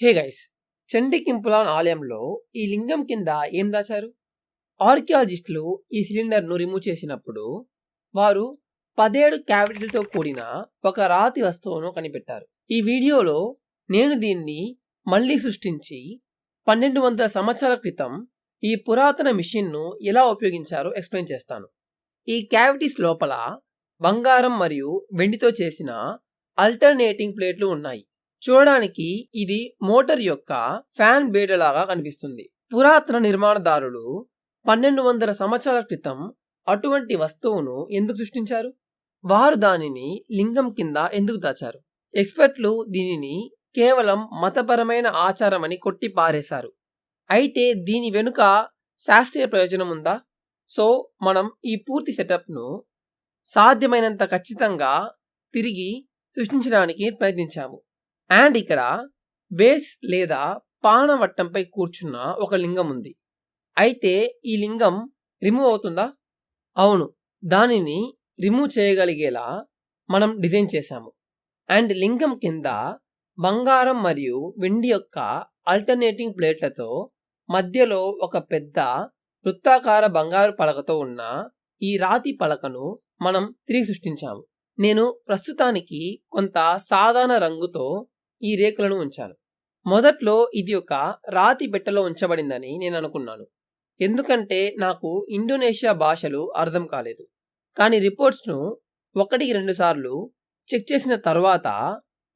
Hey guys చండికింపులాన్ ఆలయంలో ఈ లింగం కింద ఏం దాచారు? ఆర్కియాలజిస్టులు ఈ సిలిండర్ను రిమూవ్ చేసినప్పుడు వారు పదేడు క్యావిటీలతో కూడిన ఒక రాతి వస్తువును కనిపెట్టారు. ఈ వీడియోలో నేను దీన్ని మళ్ళీ సృష్టించి పన్నెండు వందల సంవత్సరాల క్రితం ఈ పురాతన మిషన్ను ఎలా ఉపయోగించారో ఎక్స్ప్లెయిన్ చేస్తాను. ఈ క్యావిటీస్ లోపల బంగారం మరియు వెండితో చేసిన అల్టర్నేటింగ్ ప్లేట్లు ఉన్నాయి. చూడడానికి ఇది మోటార్ యొక్క ఫ్యాన్ బేడలాగా కనిపిస్తుంది. పురాతన నిర్మాణదారులు పన్నెండు వందల సంవత్సరాల క్రితం అటువంటి వస్తువును ఎందుకు సృష్టించారు? వారు దానిని లింగం కింద ఎందుకు దాచారు? ఎక్స్పర్ట్లు దీనిని కేవలం మతపరమైన ఆచారమని కొట్టి పారేశారు. అయితే దీని వెనుక శాస్త్రీయ ప్రయోజనం ఉందా? సో మనం ఈ పూర్తి సెటప్ను సాధ్యమైనంత ఖచ్చితంగా తిరిగి సృష్టించడానికి ప్రయత్నించాము. అండ్ ఇక్కడ బేస్ లేదా పానవట్టంపై కూర్చున్న ఒక లింగం ఉంది. అయితే ఈ లింగం రిమూవ్ అవుతుందా? అవును. దానిని రిమూవ్ చేయగలిగేలా మనం డిజైన్ చేశాము. అండ్ లింగం కింద బంగారం మరియు వెండి యొక్క ఆల్టర్నేటింగ్ ప్లేట్లతో మధ్యలో ఒక పెద్ద వృత్తాకార బంగారు పలకతో ఉన్న ఈ రాతి పలకను మనం తిరిగి సృష్టించాము. నేను ప్రస్తుతానికి కొంత సాధారణ రంగుతో ఈ రేకులను ఉంచాను. మొదట్లో ఇది ఒక రాతి పెట్టెలో ఉంచబడిందని నేను అనుకున్నాను. ఎందుకంటే నాకు ఇండోనేషియా భాషలు అర్థం కాలేదు. కానీ రిపోర్ట్స్ను ఒకటికి రెండు సార్లు చెక్ చేసిన తర్వాత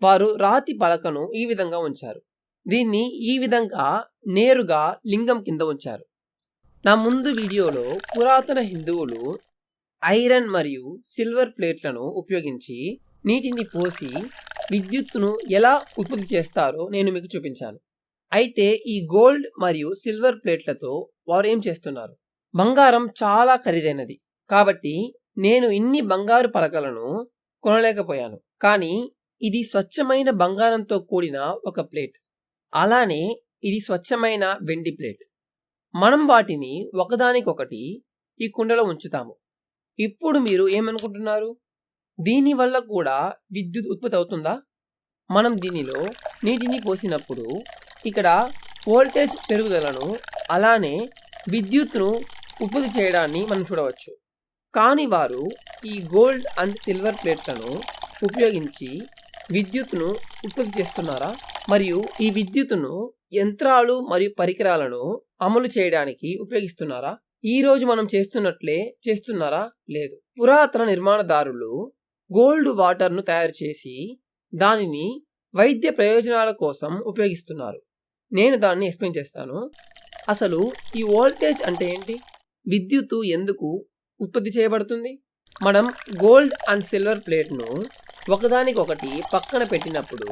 వారు రాతి పలకను ఈ విధంగా ఉంచారు. దీన్ని ఈ విధంగా నేరుగా లింగం కింద ఉంచారు. నా ముందు వీడియోలో పురాతన హిందువులు ఐరన్ మరియు సిల్వర్ ప్లేట్లను ఉపయోగించి నీటిని పోసి విద్యుత్తును ఎలా ఉత్పత్తి చేస్తారో నేను మీకు చూపించాను. అయితే ఈ గోల్డ్ మరియు సిల్వర్ ప్లేట్లతో వారు ఏం చేస్తున్నారు? బంగారం చాలా ఖరీదైనది. కాబట్టి నేను ఇన్ని బంగారు పలకలను కొనలేకపోయాను. కానీ ఇది స్వచ్ఛమైన బంగారంతో కూడిన ఒక ప్లేట్. అలానే ఇది స్వచ్ఛమైన వెండి ప్లేట్. మనం వాటిని ఒకదానికొకటి ఈ కుండలో ఉంచుతాము. ఇప్పుడు మీరు ఏమనుకుంటున్నారు? దీనివల్ల కూడా విద్యుత్ ఉత్పత్తి అవుతుందా? మనం దీనిలో నీటిని పోసినప్పుడు ఇక్కడ వోల్టేజ్ పెరుగుదలను అలానే విద్యుత్ను ఉత్పత్తి చేయడాన్ని మనం చూడవచ్చు. కానీ వారు ఈ గోల్డ్ అండ్ సిల్వర్ ప్లేట్లను ఉపయోగించి విద్యుత్తును ఉత్పత్తి చేస్తున్నారా? మరియు ఈ విద్యుత్తును యంత్రాలు మరియు పరికరాలను అమలు చేయడానికి ఉపయోగిస్తున్నారా? ఈ రోజు మనం చేస్తున్నట్లే చేస్తున్నారా? లేదు. పురాతన నిర్మాణదారులు గోల్డ్ వాటర్ను తయారు చేసి దానిని వైద్య ప్రయోజనాల కోసం ఉపయోగిస్తున్నారు. నేను దాన్ని ఎక్స్ప్లెయిన్ చేస్తాను. అసలు ఈ వోల్టేజ్ అంటే ఏంటి? విద్యుత్తు ఎందుకు ఉత్పత్తి చేయబడుతుంది? మనం గోల్డ్ అండ్ సిల్వర్ ప్లేట్ను ఒకదానికొకటి పక్కన పెట్టినప్పుడు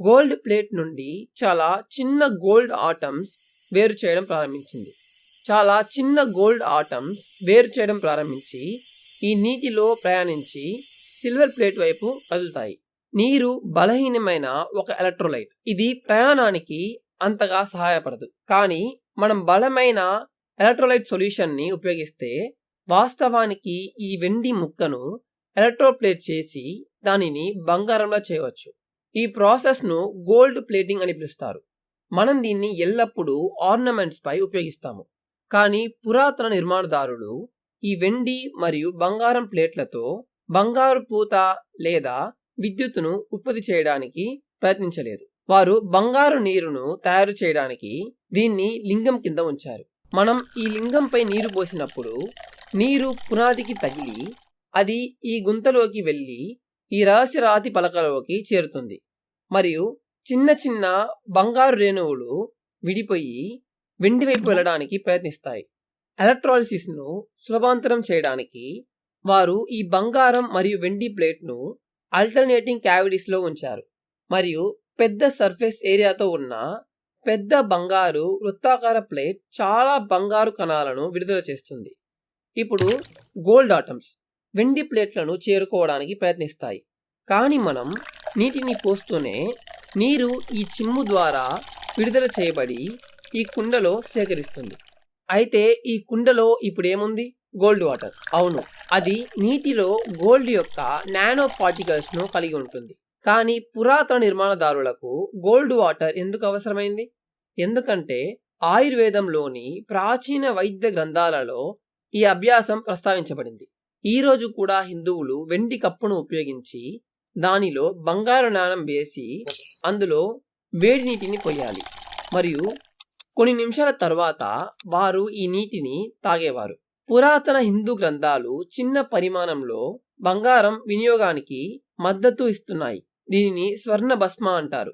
గోల్డ్ ప్లేట్ నుండి చాలా చిన్న గోల్డ్ ఆటమ్స్ వేరు చేయడం ప్రారంభించింది. చాలా చిన్న గోల్డ్ ఆటమ్స్ వేరు చేయడం ప్రారంభించి ఈ నీటిలో ప్రయాణించి సిల్వర్ ప్లేట్ వైపు కదులుతాయి. నీరు బలహీనమైన ఒక ఎలక్ట్రోలైట్. ఇది ప్రయాణానికి అంతగా సహాయపడదు. కానీ మనం బలమైన ఎలక్ట్రోలైట్ సొల్యూషన్ని ఉపయోగిస్తే వాస్తవానికి ఈ వెండి ముక్కను ఎలక్ట్రోప్లేట్ చేసి దానిని బంగారంలో చేయవచ్చు. ఈ ప్రాసెస్ను గోల్డ్ ప్లేటింగ్ అని పిలుస్తారు. మనం దీన్ని ఎల్లప్పుడూ ఆర్నమెంట్స్ పై ఉపయోగిస్తాము. కానీ పురాతన నిర్మాణదారులు ఈ వెండి మరియు బంగారం ప్లేట్లతో బంగారు పూత లేదా విద్యుత్తును ఉత్పత్తి చేయడానికి ప్రయత్నించలేదు. వారు బంగారు నీరును తయారు చేయడానికి దీన్ని లింగం కింద ఉంచారు. మనం ఈ లింగంపై నీరు పోసినప్పుడు నీరు పునాదికి తగిలి అది ఈ గుంతలోకి వెళ్ళి ఈ రహస్య రాతి పలకలోకి చేరుతుంది. మరియు చిన్న చిన్న బంగారు రేణువులు విడిపోయి వెండి వైపు వెళ్ళడానికి ప్రయత్నిస్తాయి. ఎలక్ట్రాలిసిస్ను సులభాంతరం చేయడానికి వారు ఈ బంగారం మరియు వెండి ప్లేట్ను ఆల్టర్నేటింగ్ క్యావిటీస్లో ఉంచారు. మరియు పెద్ద సర్ఫేస్ ఏరియాతో ఉన్న పెద్ద బంగారు వృత్తాకార ప్లేట్ చాలా బంగారు కణాలను విడుదల చేస్తుంది. ఇప్పుడు గోల్డ్ ఆటమ్స్ వెండి ప్లేట్లను చేరుకోవడానికి ప్రయత్నిస్తాయి. కానీ మనం నీటిని పోస్తూనే నీరు ఈ చిమ్ము ద్వారా విడుదల చేయబడి ఈ కుండలో సేకరిస్తుంది. అయితే ఈ కుండలో ఇప్పుడేముంది? Gold water. అవును అది నీటిలో గోల్డ్ యొక్క నానో పార్టికల్స్ను కలిగి ఉంటుంది. కానీ పురాతన నిర్మాణదారులకు గోల్డ్ వాటర్ ఎందుకు అవసరమైంది? ఎందుకంటే ఆయుర్వేదంలోని ప్రాచీన వైద్య గ్రంథాలలో ఈ అభ్యాసం ప్రస్తావించబడింది. ఈ రోజు కూడా హిందువులు వెండి కప్పును ఉపయోగించి దానిలో బంగారు నాణం వేసి అందులో వేడి నీటిని పోయాలి. మరియు కొన్ని నిమిషాల తర్వాత వారు ఈ నీటిని తాగేవారు. పురాతన హిందూ గ్రంథాలు చిన్న పరిమాణంలో బంగారం వినియోగానికి మద్దతు ఇస్తున్నాయి. దీనిని స్వర్ణ భస్మ అంటారు.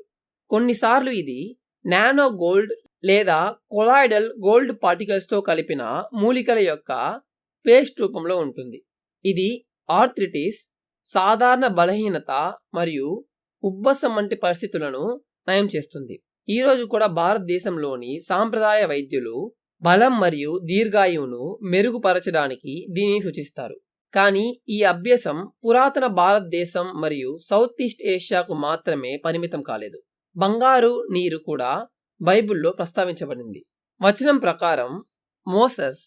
కొన్నిసార్లు ఇది నానో గోల్డ్ లేదా కొలాయిడల్ గోల్డ్ పార్టికల్స్తో కలిపిన మూలికల యొక్క పేస్ట్ రూపంలో ఉంటుంది. ఇది ఆర్థ్రిటిస్ సాధారణ బలహీనత మరియు ఉబ్బసం వంటి పరిస్థితులను నయం చేస్తుంది. ఈరోజు కూడా భారతదేశంలోని సాంప్రదాయ వైద్యులు బలం మరియు దీర్ఘాయువును మెరుగుపరచడానికి దీనిని సూచిస్తారు. కానీ ఈ అభ్యాసం పురాతన భారతదేశం మరియు సౌత్ ఈస్ట్ ఏషియాకు మాత్రమే పరిమితం కాలేదు. బంగారు నీరు కూడా బైబిల్లో ప్రస్తావించబడింది. వచనం ప్రకారం మోసస్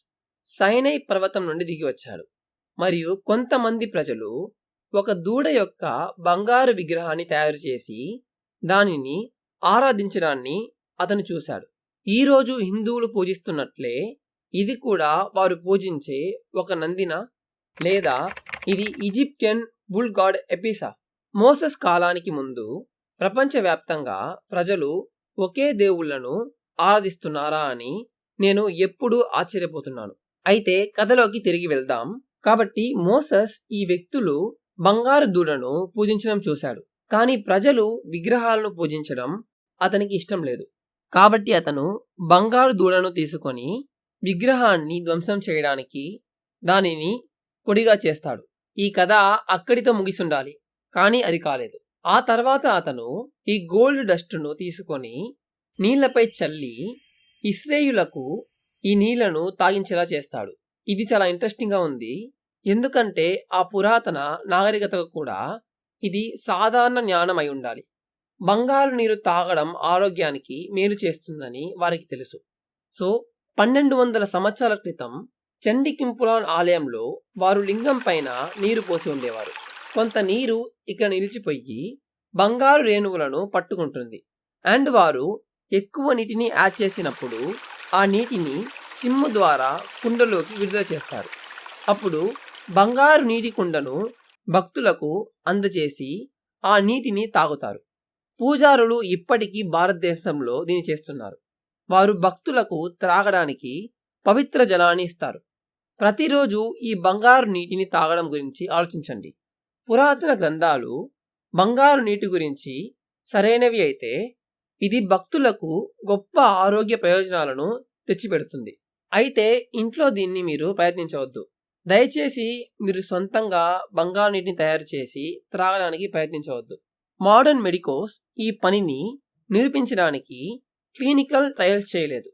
సైనై పర్వతం నుండి దిగి వచ్చాడు. మరియు కొంతమంది ప్రజలు ఒక దూడ యొక్క బంగారు విగ్రహాన్ని తయారు చేసి దానిని ఆరాధించడాన్ని అతను చూశాడు. ఈరోజు హిందువులు పూజిస్తున్నట్లే ఇది కూడా వారు పూజించే ఒక నందిన లేదా ఇది Egyptian bull god Apis. Moses కాలానికి ముందు ప్రపంచవ్యాప్తంగా ప్రజలు ఒకే దేవుళ్ళను ఆరాధిస్తున్నారా అని నేను ఎప్పుడూ ఆశ్చర్యపోతున్నాను. అయితే కథలోకి తిరిగి వెళ్దాం. కాబట్టి మోసస్ ఈ వ్యక్తులు బంగారు దూడను పూజించడం చూశాడు. కానీ ప్రజలు విగ్రహాలను పూజించడం అతనికి ఇష్టం లేదు. కాబట్టి అతను బంగారు దూడను తీసుకొని విగ్రహాన్ని ధ్వంసం చేయడానికి దానిని పొడిగా చేస్తాడు. ఈ కథ అక్కడితో ముగిసుండాలి కానీ అది కాలేదు. ఆ తర్వాత అతను ఈ గోల్డ్ డస్ట్ను తీసుకొని నీళ్ళపై చల్లి ఇస్రేయులకు ఈ నీళ్ళను తాగించేలా చేస్తాడు. ఇది చాలా ఇంట్రెస్టింగ్గా ఉంది. ఎందుకంటే ఆ పురాతన నాగరికతకు కూడా ఇది సాధారణ జ్ఞానం అయి ఉండాలి. బంగారు నీరు తాగడం ఆరోగ్యానికి మేలు చేస్తుందని వారికి తెలుసు. సో పన్నెండు వందల సంవత్సరాల క్రితం చండికింపులాన్ ఆలయంలో వారు లింగం పైన నీరు పోసి ఉండేవారు. కొంత నీరు ఇక్కడ నిలిచిపోయి బంగారు రేణువులను పట్టుకుంటుంది. అండ్ వారు ఎక్కువ నీటిని యాడ్ చేసినప్పుడు ఆ నీటిని చిమ్ము ద్వారా కుండలోకి విడుదల చేస్తారు. అప్పుడు బంగారు నీటి కుండను భక్తులకు అందజేసి ఆ నీటిని తాగుతారు. పూజారులు ఇప్పటికీ భారతదేశంలో దీన్ని చేస్తున్నారు. వారు భక్తులకు త్రాగడానికి పవిత్ర జలాన్ని ఇస్తారు. ప్రతిరోజు ఈ బంగారు నీటిని తాగడం గురించి ఆలోచించండి. పురాతన గ్రంథాలు బంగారు నీటి గురించి సరైనవి అయితే ఇది భక్తులకు గొప్ప ఆరోగ్య ప్రయోజనాలను తెచ్చిపెడుతుంది. అయితే ఇంట్లో దీన్ని మీరు ప్రయత్నించవద్దు. దయచేసి మీరు సొంతంగా బంగారు నీటిని తయారు చేసి త్రాగడానికి ప్రయత్నించవద్దు. మోడర్న్ మెడికోస్ ఈ పనిని నిరూపించడానికి క్లినికల్ ట్రయల్స్ చేయలేదు.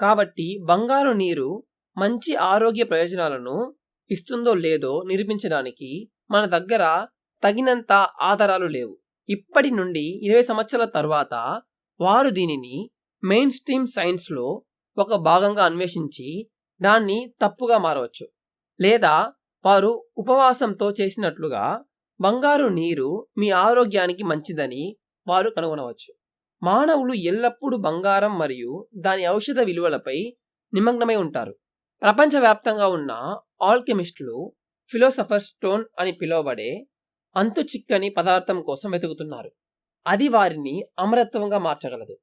కాబట్టి బంగారు నీరు మంచి ఆరోగ్య ప్రయోజనాలను ఇస్తుందో లేదో నిరూపించడానికి మన దగ్గర తగినంత ఆధారాలు లేవు. ఇప్పటి నుండి ఇరవై సంవత్సరాల తర్వాత వారు దీనిని మెయిన్ స్ట్రీమ్ సైన్స్లో ఒక భాగంగా అన్వేషించి దాన్ని తప్పుగా మారవచ్చు. లేదా వారు ఉపవాసంతో చేసినట్లుగా బంగారు నీరు మీ ఆరోగ్యానికి మంచిదని వారు కనుగొనవచ్చు. మానవులు ఎల్లప్పుడూ బంగారం మరియు దాని ఔషధ విలువలపై నిమగ్నమై ఉంటారు. ప్రపంచవ్యాప్తంగా ఉన్న ఆల్కెమిస్టులు ఫిలోసఫర్ స్టోన్ అని పిలువబడే అంతు చిక్కని పదార్థం కోసం వెతుకుతున్నారు. అది వారిని అమరత్వంగా మార్చగలదు.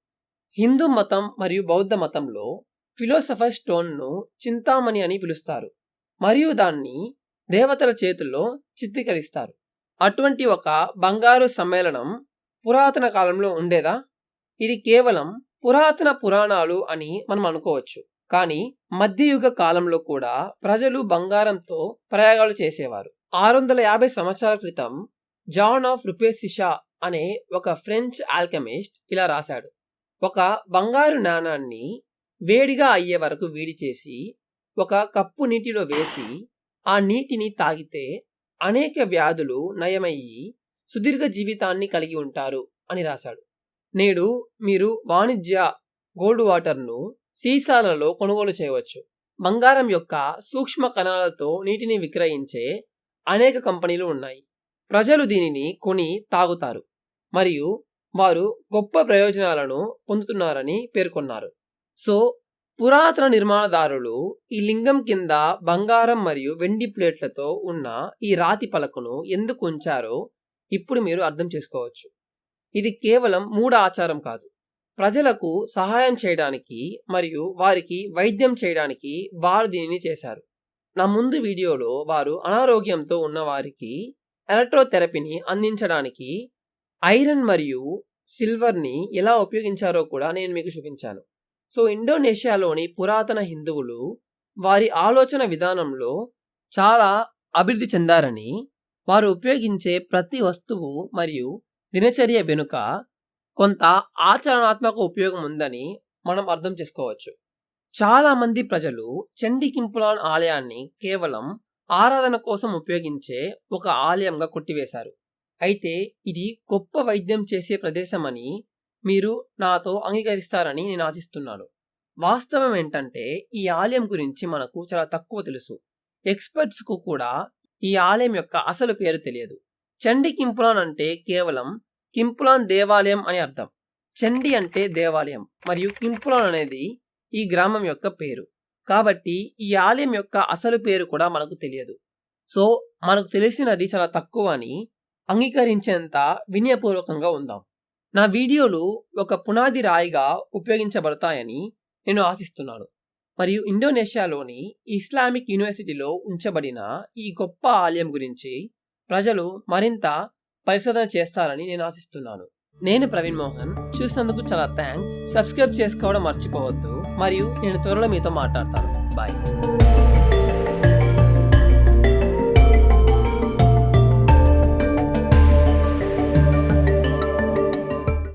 హిందూ మతం మరియు బౌద్ధ మతంలో ఫిలోసఫర్ స్టోన్ను చింతామణి అని పిలుస్తారు. మరియు దాన్ని దేవతల చేతుల్లో చిత్రీకరిస్తారు. అటువంటి ఒక బంగారు సమ్మేళనం పురాతన కాలంలో ఉండేదా? ఇది కేవలం పురాతన పురాణాలు అని మనం అనుకోవచ్చు. కానీ మధ్యయుగ కాలంలో కూడా ప్రజలు బంగారంతో ప్రయోగాలు చేసేవారు. ఆరు వందల యాభై సంవత్సరాల క్రితం జాన్ ఆఫ్ రుపేసిషా అనే ఒక ఫ్రెంచ్ ఆల్కెమిస్ట్ ఇలా రాశాడు. ఒక బంగారు నాణాన్ని వేడిగా అయ్యే వరకు వేడి చేసి ఒక కప్పు నీటిలో వేసి ఆ నీటిని తాగితే అనేక వ్యాధులు నయమయ్యి సుదీర్ఘ జీవితాన్ని కలిగి ఉంటారు అని రాశాడు. నేడు మీరు వాణిజ్య గోల్డ్ వాటర్ను సీసాలలో కొనుగోలు చేయవచ్చు. బంగారం యొక్క సూక్ష్మ కణాలతో నీటిని విక్రయించే అనేక కంపెనీలు ఉన్నాయి. ప్రజలు దీనిని కొని తాగుతారు మరియు వారు గొప్ప ప్రయోజనాలను పొందుతున్నారని పేర్కొన్నారు. సో పురాతన నిర్మాణదారులు ఈ లింగం కింద బంగారం మరియు వెండి ప్లేట్లతో ఉన్న ఈ రాతి పలకను ఎందుకు ఉంచారో ఇప్పుడు మీరు అర్థం చేసుకోవచ్చు. ఇది కేవలం మూఢ ఆచారం కాదు. ప్రజలకు సహాయం చేయడానికి మరియు వారికి వైద్యం చేయడానికి వారు దీనిని చేశారు. నా ముందు వీడియోలో వారు అనారోగ్యంతో ఉన్న వారికి ఎలక్ట్రోథెరపీని అందించడానికి ఐరన్ మరియు సిల్వర్ని ఎలా ఉపయోగించారో కూడా నేను మీకు చూపించాను. సో ఇండోనేషియాలోని పురాతన హిందువులు వారి ఆలోచన విధానంలో చాలా అభివృద్ధి చెందారని వారు ఉపయోగించే ప్రతి వస్తువు మరియు దినచర్య వెనుక కొంత ఆచరణాత్మక ఉపయోగం ఉందని మనం అర్థం చేసుకోవచ్చు. చాలామంది ప్రజలు చండికింపులాన్ ఆలయాన్ని కేవలం ఆరాధన కోసం ఉపయోగించే ఒక ఆలయంగా కొట్టివేశారు. అయితే ఇది గొప్ప వైద్యం చేసే ప్రదేశమని మీరు నాతో అంగీకరిస్తారని నేను ఆశిస్తున్నాను. వాస్తవం ఏంటంటే ఈ ఆలయం గురించి మనకు చాలా తక్కువ తెలుసు. ఎక్స్పర్ట్స్కు కూడా ఈ ఆలయం యొక్క అసలు పేరు తెలియదు. చండి కింపులాన్ అంటే కేవలం కింపులాన్ దేవాలయం అని అర్థం. చండి అంటే దేవాలయం మరియు కింపులాన్ అనేది ఈ గ్రామం యొక్క పేరు. కాబట్టి ఈ ఆలయం యొక్క అసలు పేరు కూడా మనకు తెలియదు. సో మనకు తెలిసినది చాలా తక్కువ అని అంగీకరించేంత వినయపూర్వకంగా ఉందాం. నా వీడియోలు ఒక పునాది రాయిగా ఉపయోగించబడతాయని నేను ఆశిస్తున్నాను. మరియు ఇండోనేషియాలోని ఇస్లామిక్ యూనివర్సిటీలో ఉంచబడిన ఈ గొప్ప ఆలయం గురించి ప్రజలు మరింత పరిశోధన చేస్తారని నేను ఆశిస్తున్నాను. నేను ప్రవీణ్ మోహన్. చూసినందుకు చాలా థ్యాంక్స్. సబ్స్క్రైబ్ చేసుకోవడం మర్చిపోవద్దు. మరియు నేను త్వరలో మీతో మాట్లాడతాను. బాయ్.